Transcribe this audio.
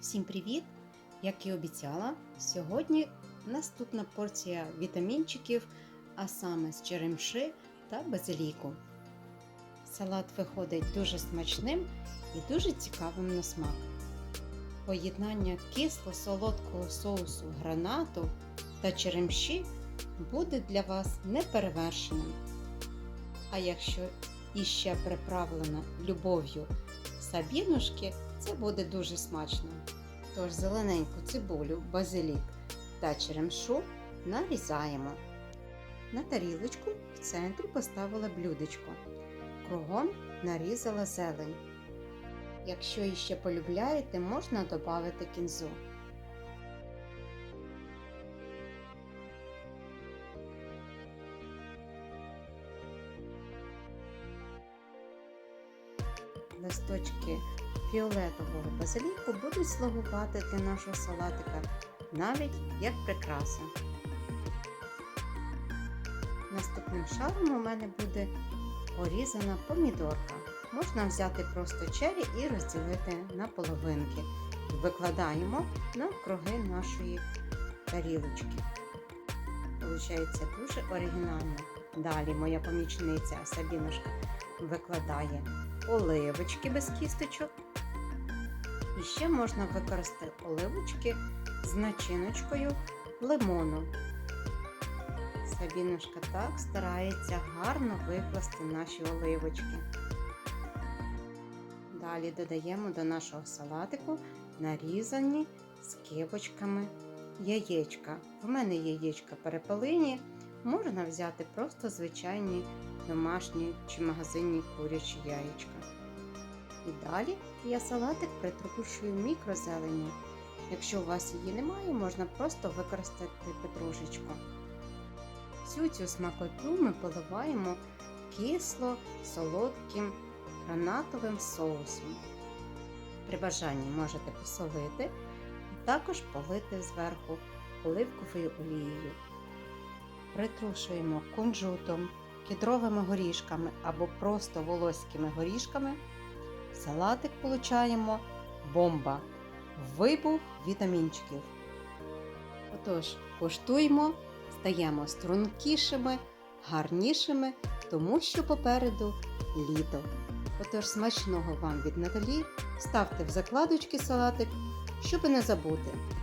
Всім привіт! Як і обіцяла, сьогодні наступна порція вітамінчиків, а саме з черемши та базиліку. Салат виходить дуже смачним і дуже цікавим на смак. Поєднання кисло-солодкого соусу гранату та черемші буде для вас неперевершеним. А якщо іще приправлено любов'ю сабінушки, це буде дуже смачно. Тож зелененьку цибулю, базилік та черемшу нарізаємо. На тарілочку в центрі поставила блюдечко. Кругом нарізала зелень. Якщо іще полюбляєте, можна додати кінзу. Листочки фіолетового базиліку будуть слугувати для нашого салатика навіть як прикраса. Наступним шаром у мене буде порізана помідорка. Можна взяти просто чері і розділити на половинки. Викладаємо на круги нашої тарілочки. Получається дуже оригінально. Далі моя помічниця Сабінушка викладає оливочки без кісточок. І ще можна використати оливочки з начиночкою лимону. Сабінушка так старається гарно викласти наші оливочки. Далі додаємо до нашого салатику нарізані скибочками яєчка. В мене яєчка перепелині, можна взяти просто звичайні домашні чи магазинні курячі яєчка. І далі я салатик притрушую мікрозеленню. Якщо у вас її немає, можна просто використати петрушечку. Всю цю смакоту ми поливаємо кисло-солодким гранатовим соусом. При бажанні можете посолити, а також полити зверху оливковою олією. Притрушуємо кунжутом, кедровими горішками або просто волоськими горішками. Салатик получаємо бомба! Вибух вітамінчиків. Отож, куштуємо, стаємо стрункішими, гарнішими, тому що попереду літо. Отож, смачного вам від Наталі, ставте в закладочки салатик, щоб не забути.